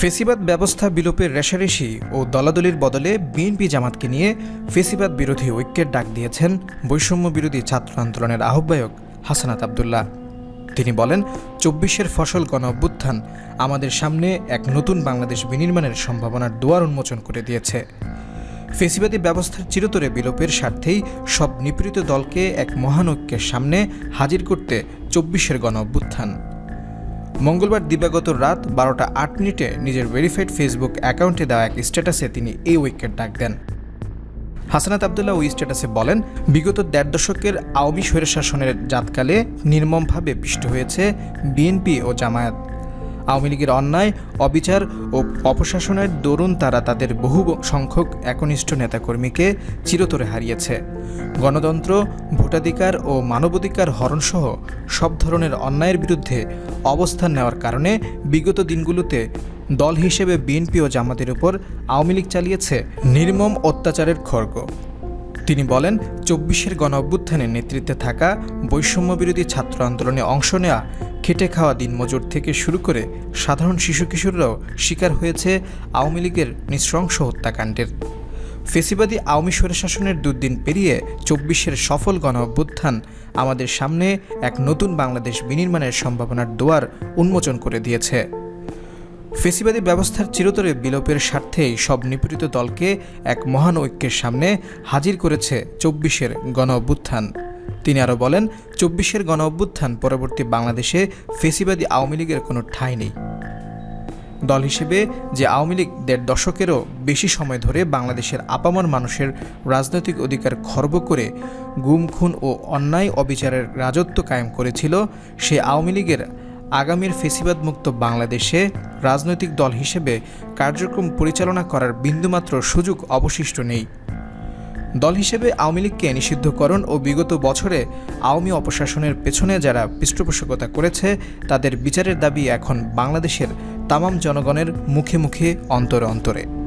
ফেসিবাদ ব্যবস্থা বিলোপের রেশারেশি ও দলাদলির বদলে বিএনপি জামাতকে নিয়ে ফেসিবাদ বিরোধী ঐক্যের ডাক দিয়েছেন বৈষম্য বিরোধী ছাত্র আন্দোলনের আহ্বায়ক হাসানাত আবদুল্লাহ। তিনি বলেন, চব্বিশের ফসল গণ অভ্যুত্থান আমাদের সামনে এক নতুন বাংলাদেশ বিনির্মাণের সম্ভাবনার দুয়ার উন্মোচন করে দিয়েছে। ফেসিবাদী ব্যবস্থার চিরতরে বিলোপের স্বার্থেই সব নিপীড়িত দলকে এক মহান ঐক্যের সামনে হাজির করতে চব্বিশের গণ অভ্যুত্থান। মঙ্গলবার দিবাগত রাত বারোটা আট মিনিটে নিজের ভেরিফাইড ফেসবুক অ্যাকাউন্টে দেওয়া এক স্ট্যাটাসে তিনি এই উইকেট ডাক দেন। হাসানাত আবদুল্লাহ ওই স্ট্যাটাসে বলেন, বিগত দেড় দশকের আওয়ামী স্বৈরশাসনের জাতকালে নির্মমভাবে পিষ্ট হয়েছে বিএনপি ও জামায়াত। আওয়ামী লীগের অন্যায়, অবিচার ও অপশাসনের দরুন তারা তাদের বহু সংখ্যক একনিষ্ঠ নেতাকর্মীকে চিরতরে হারিয়েছে। গণতন্ত্র, ভোটাধিকার ও মানবাধিকার হরণসহ সব ধরনের অন্যায়ের বিরুদ্ধে অবস্থান নেওয়ার কারণে বিগত দিনগুলোতে দল হিসেবে বিএনপি ও জামাতের উপর আওয়ামী লীগ চালিয়েছে নির্মম অত্যাচারের খর্গ তিনি বলেন, চব্বিশের গণ অভ্যুত্থানের নেতৃত্বে থাকা বৈষম্য বিরোধী ছাত্র আন্দোলনে অংশ নেওয়া, খেটে খাওয়া দিনমজুর থেকে শুরু করে সাধারণ শিশু কিশোররাও শিকার হয়েছে আওয়ামী লীগের নৃশংস হত্যাকাণ্ডের। ফেসিবাদী আওয়ামী স্বৈরশাসনের দুর্দিন পেরিয়ে চব্বিশের সফল গণ অভ্যুত্থান আমাদের সামনে এক নতুন বাংলাদেশ বিনির্মাণের সম্ভাবনার দুয়ার উন্মোচন করে দিয়েছে। ফেসিবাদী ব্যবস্থার চিরতরে বিলোপের স্বার্থেই সব নিপীড়িত দলকে এক মহান ঐক্যের সামনে হাজির করেছে চব্বিশের গণ অভ্যুত্থান তিনি আরও বলেন, চব্বিশের গণ অভ্যুত্থান পরবর্তী বাংলাদেশে ফেসিবাদী আওয়ামী লীগের কোনো ঠাঁই নেই। দল হিসেবে যে আওয়ামী লীগ দেড় দশকেরও বেশি সময় ধরে বাংলাদেশের আপামর মানুষের রাজনৈতিক অধিকার খর্ব করে গুম, খুন ও অন্যায় অবিচারের রাজত্ব কায়েম করেছিল, সে আওয়ামী লীগের আগামীর ফেসিবাদমুক্ত বাংলাদেশে রাজনৈতিক দল হিসেবে কার্যক্রম পরিচালনা করার বিন্দুমাত্র সুযোগ অবশিষ্ট নেই। দল হিসেবে আওয়ামী লীগকে নিষিদ্ধকরণ ও বিগত বছরে আওয়ামী অপশাসনের পেছনে যারা পৃষ্ঠপোষকতা করেছে, তাদের বিচারের দাবি এখন বাংলাদেশের তামাম জনগণের মুখে মুখে অন্তরে অন্তরে।